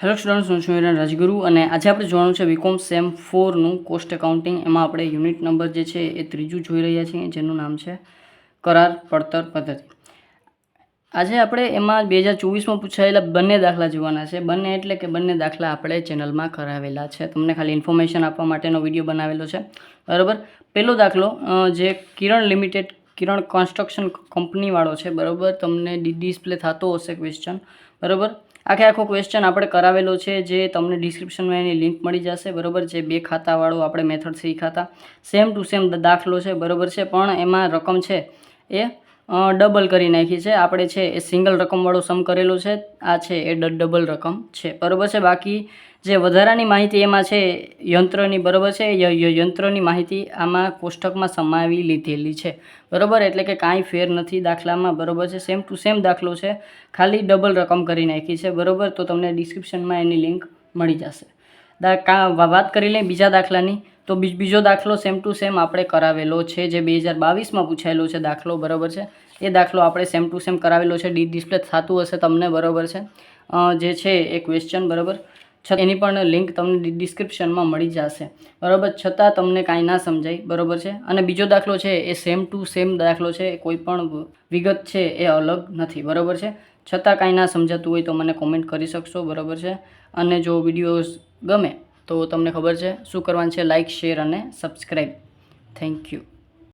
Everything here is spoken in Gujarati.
હેલો સ્ટુડન્ટ્સ હું છું હિરણ રાજગુરુ અને આજે આપણે જોવાનું છે બીકોમ સેમ ફોરનું કોસ્ટ એકાઉન્ટિંગ એમાં આપણે યુનિટ નંબર જે છે એ ત્રીજું જોઈ રહ્યા છીએ, જેનું નામ છે કરાર પડતર પદ્ધતિ. આજે આપણે એમાં બે હજાર ચોવીસમાં પૂછાયેલા બંને દાખલા જોવાના છે. બંને એટલે કે બંને દાખલા આપણે ચેનલમાં કરાવેલા છે. તમને ખાલી ઇન્ફોર્મેશન આપવા માટેનો વીડિયો બનાવેલો છે. બરાબર? પહેલો દાખલો જે કિરણ લિમિટેડ કિરણ કન્સ્ટ્રક્શન કંપનીવાળો છે, બરાબર? તમને ડિસ્પ્લે થતો હશે ક્વેશ્ચન બરાબર? આખે આખો ક્વેશ્ચન આપણે કરાવેલો છે, જે તમને ડિસ્ક્રિપ્શનમાં એની લિંક મળી જશે, બરાબર? જે બે ખાતાવાળો આપણે મેથડ શીખાતા. સેમ ટુ સેમ દાખલો છે, બરાબર છે? પણ એમાં રકમ છે એ ડબલ કરી નાખી છે. આપણે છે એ સિંગલ રકમવાળો સમ કરેલો છે. આ છે એ ડબલ રકમ છે. બરાબર છે? બાકી જે વધારાની માહિતી એમાં છે યંત્રની, બરાબર છે? યંત્રની માહિતી આમાં કોષ્ટકમાં સમાવી લીધેલી છે. બરાબર? એટલે કે કાંઈ ફેર નથી દાખલામાં. બરાબર છે? સેમ ટુ સેમ દાખલો છે. ખાલી ડબલ રકમ કરી નાખી છે. બરાબર? તો તમને ડિસ્ક્રિપ્શનમાં એની લિંક મળી જશે. વાત કરી લઈએ બીજા દાખલાની. તો બીજ- દાખલો સેમ ટુ સેમ આપણે કરાવેલો છે, જે બે હજાર બાવીસમાં પૂછાયેલો છે દાખલો, બરાબર છે? એ દાખલો આપણે સેમ ટુ સેમ કરાવેલો છે, ડી ડિસ્પ્લે થતું હશે તમને, બરાબર છે? જે છે એ ક્વેશ્ચન બરાબર? છ એની પણ લિંક તમને ડિસ્ક્રિપ્શનમાં મળી જશે. બરાબર? છતાં તમને કાંઈ ના સમજાય, બરાબર છે? અને બીજો દાખલો છે, એ સેમ ટુ સેમ દાખલો છે કોઈ પણ વિગત છે, એ અલગ નથી, બરાબર છે? છતાં કાંઈ ના સમજાતું હોય તો મને કોમેન્ટ કરી શકશો, બરાબર છે? અને જો વિડીયોઝ ગમે તો તમને ખબર છે. શું કરવાનું છે? લાઇક શેર અને સબસ્ક્રાઈબ થેન્ક યુ